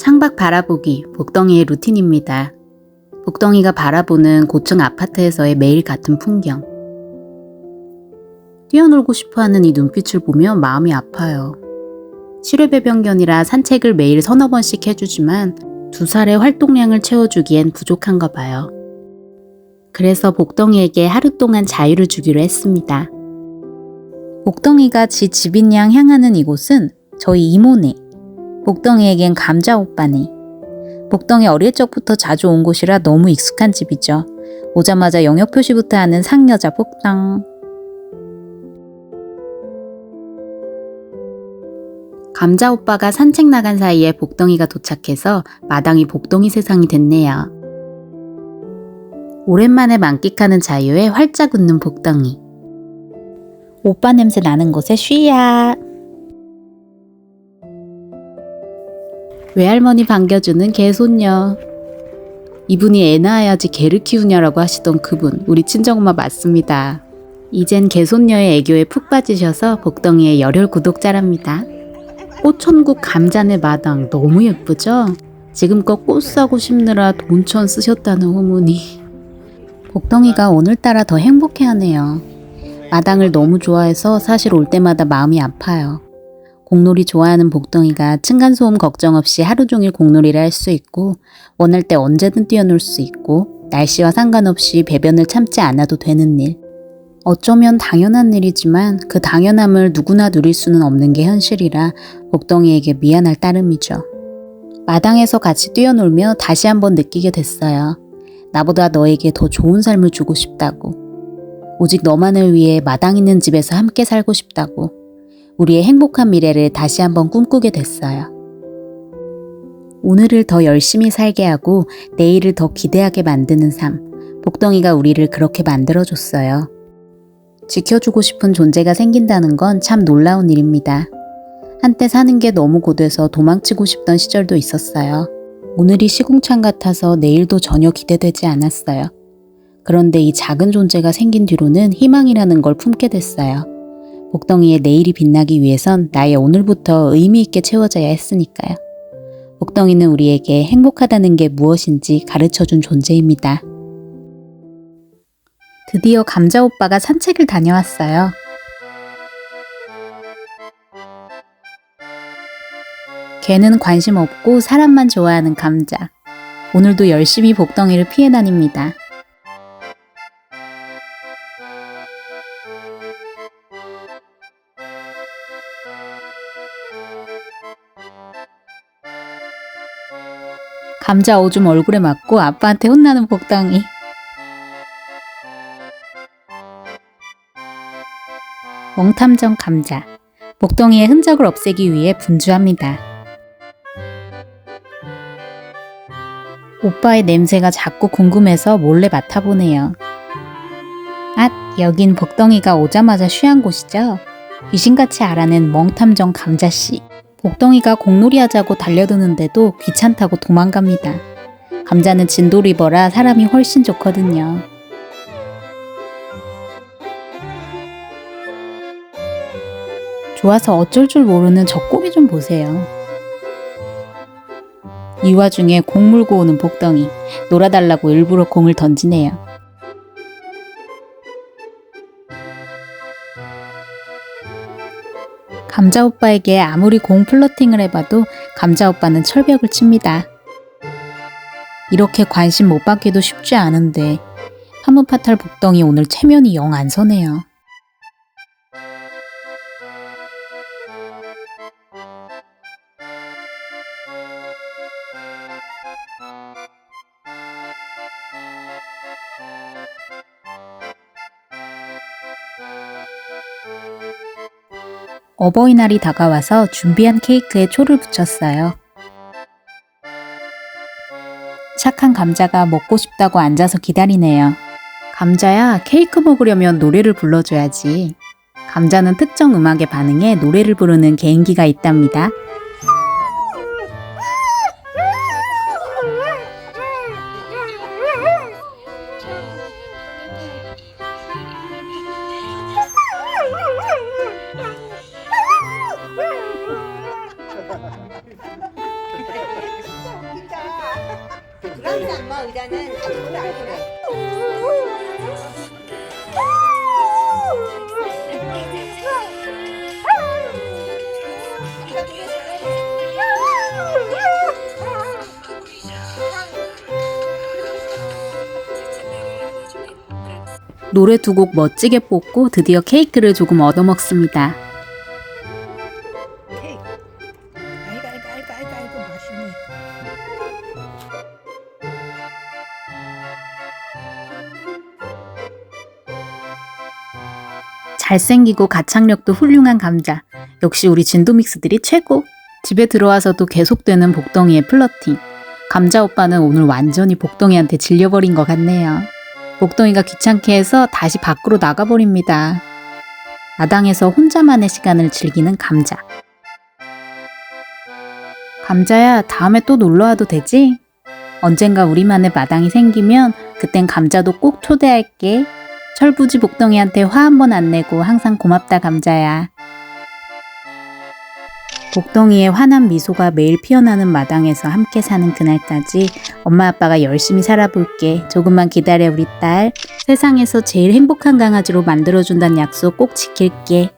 창밖 바라보기, 복덩이의 루틴입니다. 복덩이가 바라보는 고층 아파트에서의 매일 같은 풍경. 뛰어놀고 싶어 하는 이 눈빛을 보면 마음이 아파요. 7회배변견이라 산책을 매일 서너 번씩 해주지만 두 살의 활동량을 채워주기엔 부족한가 봐요. 그래서 복덩이에게 하루 동안 자유를 주기로 했습니다. 복덩이가 지 집인 양 향하는 이곳은 저희 이모네. 복덩이에겐 감자 오빠네. 복덩이 어릴 적부터 자주 온 곳이라 너무 익숙한 집이죠. 오자마자 영역 표시부터 하는 상여자 복덩. 감자 오빠가 산책 나간 사이에 복덩이가 도착해서 마당이 복덩이 세상이 됐네요. 오랜만에 만끽하는 자유에 활짝 웃는 복덩이. 오빠 냄새 나는 곳에 쉬야. 외할머니 반겨주는 개손녀. 이분이 애 낳아야지 개를 키우냐라고 하시던 그분, 우리 친정엄마 맞습니다. 이젠 개손녀의 애교에 푹 빠지셔서 복덩이의 열혈 구독자랍니다. 꽃천국 감자네 마당 너무 예쁘죠? 지금껏 꽃 사고 싶느라 돈천 쓰셨다는 후문이. 복덩이가 오늘따라 더 행복해하네요. 마당을 너무 좋아해서 사실 올 때마다 마음이 아파요. 공놀이 좋아하는 복덩이가 층간소음 걱정 없이 하루 종일 공놀이를 할 수 있고 원할 때 언제든 뛰어놀 수 있고 날씨와 상관없이 배변을 참지 않아도 되는 일. 어쩌면 당연한 일이지만 그 당연함을 누구나 누릴 수는 없는 게 현실이라 복덩이에게 미안할 따름이죠. 마당에서 같이 뛰어놀며 다시 한번 느끼게 됐어요. 나보다 너에게 더 좋은 삶을 주고 싶다고. 오직 너만을 위해 마당 있는 집에서 함께 살고 싶다고. 우리의 행복한 미래를 다시 한번 꿈꾸게 됐어요. 오늘을 더 열심히 살게 하고 내일을 더 기대하게 만드는 삶. 복덩이가 우리를 그렇게 만들어줬어요. 지켜주고 싶은 존재가 생긴다는 건 참 놀라운 일입니다. 한때 사는 게 너무 고돼서 도망치고 싶던 시절도 있었어요. 오늘이 시궁창 같아서 내일도 전혀 기대되지 않았어요. 그런데 이 작은 존재가 생긴 뒤로는 희망이라는 걸 품게 됐어요. 복덩이의 내일이 빛나기 위해선 나의 오늘부터 의미 있게 채워져야 했으니까요. 복덩이는 우리에게 행복하다는 게 무엇인지 가르쳐 준 존재입니다. 드디어 감자 오빠가 산책을 다녀왔어요. 개는 관심 없고 사람만 좋아하는 감자. 오늘도 열심히 복덩이를 피해 다닙니다. 감자 오줌 얼굴에 맞고 아빠한테 혼나는 복덩이. 멍탐정 감자. 복덩이의 흔적을 없애기 위해 분주합니다. 오빠의 냄새가 자꾸 궁금해서 몰래 맡아보네요. 아, 여긴 복덩이가 오자마자 쉬한 곳이죠? 귀신같이 알아낸 멍탐정 감자씨. 복덩이가 공놀이 하자고 달려드는데도 귀찮다고 도망갑니다. 감자는 진도리버라 사람이 훨씬 좋거든요. 좋아서 어쩔 줄 모르는 저 꼬리 좀 보세요. 이 와중에 공 물고 오는 복덩이. 놀아달라고 일부러 공을 던지네요. 감자 오빠에게 아무리 공 플러팅을 해봐도 감자 오빠는 철벽을 칩니다. 이렇게 관심 못 받기도 쉽지 않은데 파문파탈 복덩이 오늘 체면이 영 안 서네요. 어버이날이 다가와서 준비한 케이크에 초를 붙였어요. 착한 감자가 먹고 싶다고 앉아서 기다리네요. 감자야, 케이크 먹으려면 노래를 불러줘야지. 감자는 특정 음악에 반응해 노래를 부르는 개인기가 있답니다. 노래 두 곡 멋지게 뽑고 드디어 케이크를 조금 얻어먹습니다. 아이고 아이고 아이고 아이고 아이고 맛있네. 잘생기고 가창력도 훌륭한 감자. 역시 우리 진도믹스들이 최고. 집에 들어와서도 계속되는 복덩이의 플러팅. 감자 오빠는 오늘 완전히 복덩이한테 질려버린 것 같네요. 복덩이가 귀찮게 해서 다시 밖으로 나가버립니다. 마당에서 혼자만의 시간을 즐기는 감자. 감자야, 다음에 또 놀러 와도 되지? 언젠가 우리만의 마당이 생기면 그땐 감자도 꼭 초대할게. 철부지 복덩이한테 화 한 번 안 내고 항상 고맙다 감자야. 복덩이의 환한 미소가 매일 피어나는 마당에서 함께 사는 그날까지 엄마 아빠가 열심히 살아볼게. 조금만 기다려 우리 딸. 세상에서 제일 행복한 강아지로 만들어준다는 약속 꼭 지킬게.